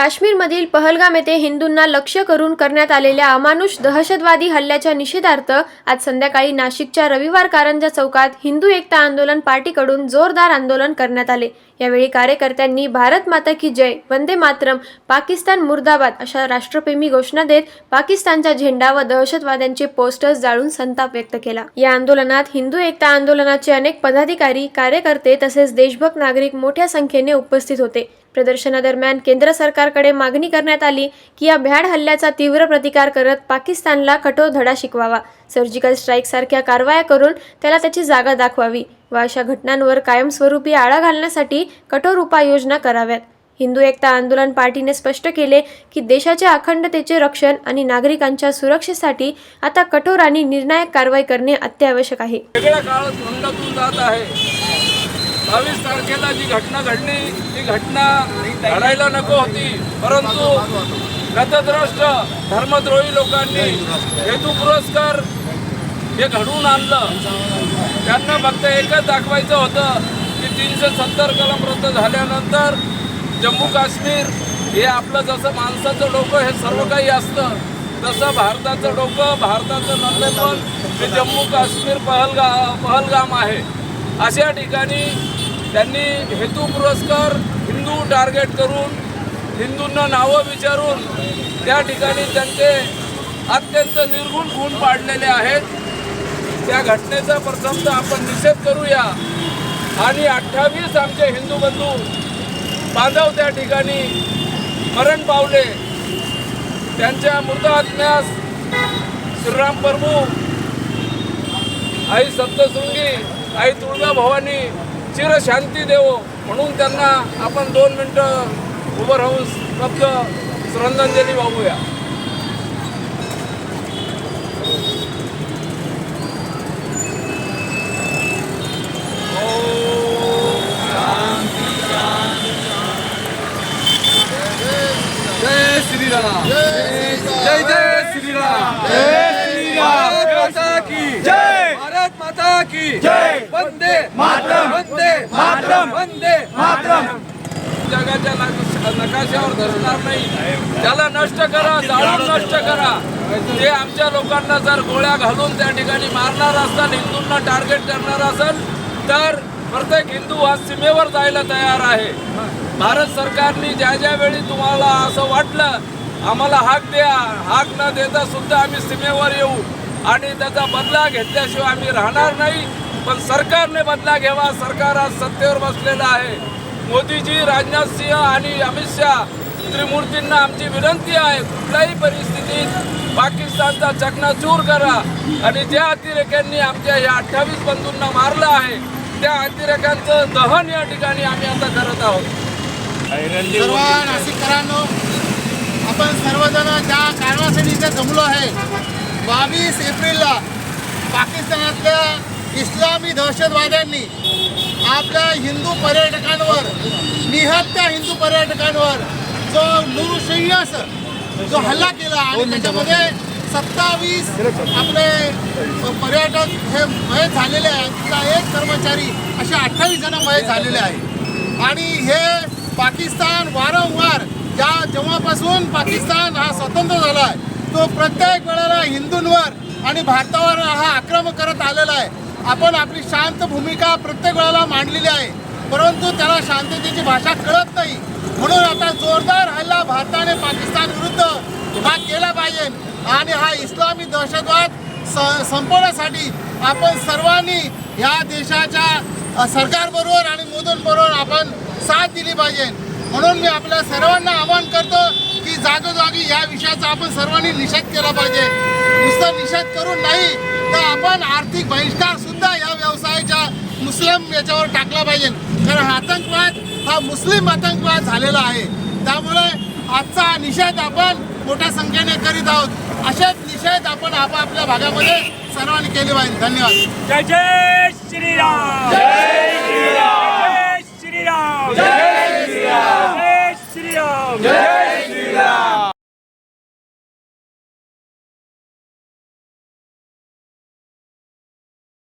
काश्मीरमधील पहलगाम येथे हिंदूंना लक्ष्य करून करण्यात आलेल्या अमानुष दहशतवादी हल्ल्याच्या निषेधार्थ आज संध्याकाळी नाशिकच्या रविवार कारंजा चौकात हिंदू एकता आंदोलन पार्टीकडून जोरदार आंदोलन करण्यात आले. यावेळी कार्यकर्त्यांनी भारत माता की जय वंदे मातरम पाकिस्तान मुर्दाबाद अशा राष्ट्रप्रेमी घोषणा देत पाकिस्तानचा झेंडा व दहशतवाद्यांचे पोस्टर्स जाळून संताप व्यक्त केला. या आंदोलनात हिंदू एकता आंदोलनाचे अनेक पदाधिकारी कार्यकर्ते तसेच देशभक्त नागरिक मोठ्या संख्येने उपस्थित होते. प्रदर्शनादरम्यान केंद्र सरकारकडे मागणी करण्यात आली की या भ्याड हल्ल्याचा तीव्र प्रतिकार करत पाकिस्तानला कठोर धडा शिकवावा. सर्जिकल स्ट्राईक सारख्या कारवाया करून त्याला त्याची जागा दाखवावी व अशा घटनांवर कायमस्वरूपी आळा घालण्यासाठी कठोर उपाययोजना कराव्यात. हिंदू एकता आंदोलन पार्टीने स्पष्ट केले की देशाच्या अखंडतेचे रक्षण आणि नागरिकांच्या सुरक्षेसाठी आता कठोर आणि निर्णायक कारवाई करणे अत्यावश्यक आहे वेगळ्या काळात खंडातून जात आहे बावीस तारखेला जी घटना घडली ती घटना घडायला नको होती. परंतु गतद्रष्ट धर्मद्रोही लोकांनी हेतू पुरस्कार हे घडवून आणलं. त्यांना फक्त एकच दाखवायचं होतं की तीनशे सत्तर कलम रद्द झाल्यानंतर जम्मू काश्मीर हे आपलं जसं माणसाचं डोकं हे सर्व काही असतं तसं भारताचं डोकं भारताचं नंदेपण हे जम्मू काश्मीर पहलगा पहलगाम आहे. अशा ठिकाणी त्यांनी हेतू पुरस्कार हिंदू टार्गेट करून हिंदूंना नावं विचारून त्या ठिकाणी त्यांचे अत्यंत निर्गुण गुण पाडलेले आहेत. त्या घटनेचा प्रथमतः आपण निषेध करूया. आणि अठ्ठावीस आमचे हिंदू बंधू बांधव त्या ठिकाणी मरण पावले. त्यांच्या मृत आत्म्यास श्रीराम प्रभू आई सप्तशृंगी आई तुळजा भवानी चिरशांती देवो. म्हणून त्यांना आपण दोन मिनटं उभं राहून शब्द श्रद्धांजली वाहूया जय श्रीराम जय जय श्रीराम भारत माता की जय भारत माता की जय वंदे मातरम। वंदे मातरम। वंदे मातरम। जगाच्या नकाश- नकाशावर धरणार नाही. त्याला नष्ट करा जाळून नष्ट करा. ते आमच्या लोकांना जर गोळ्या घालून त्या ठिकाणी मारणार असाल हिंदूंना टार्गेट करणार असेल तर प्रत्येक हिंदू हा सीमेवर जायला तयार आहे. भारत सरकारने ज्या ज्या वेळी तुम्हाला असं वाटलं आम्हाला हाक द्या. हाक न देता सुद्धा आम्ही सीमेवर येऊ. आणि त्याचा बदला घेतल्याशिवाय आम्ही राहणार नाही. पण सरकारने बदला घ्यावा. सरकार आज सत्तेवर बसलेलं आहे. मोदीजी राजनाथ सिंह आणि अमित शहा त्रिमूर्तींना आमची विनंती आहे. कुठल्याही परिस्थितीत पाकिस्तानचा चकनाचूर करा. आणि ज्या अतिरेक्यांनी आमच्या या अठ्ठावीस बंधूंना मारलं आहे त्या अतिरेक्यांचं दहन या ठिकाणी आम्ही आता करत आहोत. सर्व नाशिककरांनो आपण सर्वजण ज्या कारणासाठी इथे जमलो आहे बावीस एप्रिलला पाकिस्तानातल्या इस्लामी दहशतवाद्यांनी आपल्या हिंदू पर्यटकांवर निहत्या हिंदू पर्यटकांवर जो नुरुशय्यस जो हल्ला केला आणि त्याच्यामध्ये सत्तावीस आपले पर्यटक हे मयत झालेले आहेत. तिथला एक कर्मचारी असे अठ्ठावीस जण मयत झालेले आहे आणि हे पाकिस्तान वारंवार ज्या जेव्हापासून पाकिस्तान हा स्वतंत्र झाला आहे तो प्रत्येक वेळेला आणि भारतावर हा आक्रमण करत आलेला आहे. आपण आपली शांत भूमिका प्रत्येक वेळेला मांडलेली आहे. परंतु त्याला शांततेची भाषा कळत नाही. म्हणून आता जोरदार हल्ला भारताने पाकिस्तान विरुद्ध हा केला पाहिजे. आणि हा इस्लामी दहशतवाद स संपवण्यासाठी आपण सर्वांनी या देशाच्या सरकारबरोबर आणि मोदींबरोबर आपण साथ दिली पाहिजे. म्हणून मी आपल्या सर्वांना आवाहन करतो की जागोजागी या विषयाचा आपण सर्वांनी निषेध केला पाहिजे. नुसता निषेध करून नाही तर आपण आर्थिक बहिष्कार सुद्धा या व्यवसायाच्या मुस्लिम याच्यावर टाकला पाहिजे. कारण आतंकवाद हा मुस्लिम आतंकवाद झालेला आहे. त्यामुळे आजचा हा निषेध आपण मोठ्या संख्येने करीत आहोत. असेच निषेध आपण आपापल्या भागामध्ये सर्वांनी केले पाहिजे. धन्यवाद. जय जय श्रीराम. जय श्रीराम. जय श्रीराम. जय श्रीराम. जय श्रीराम. जय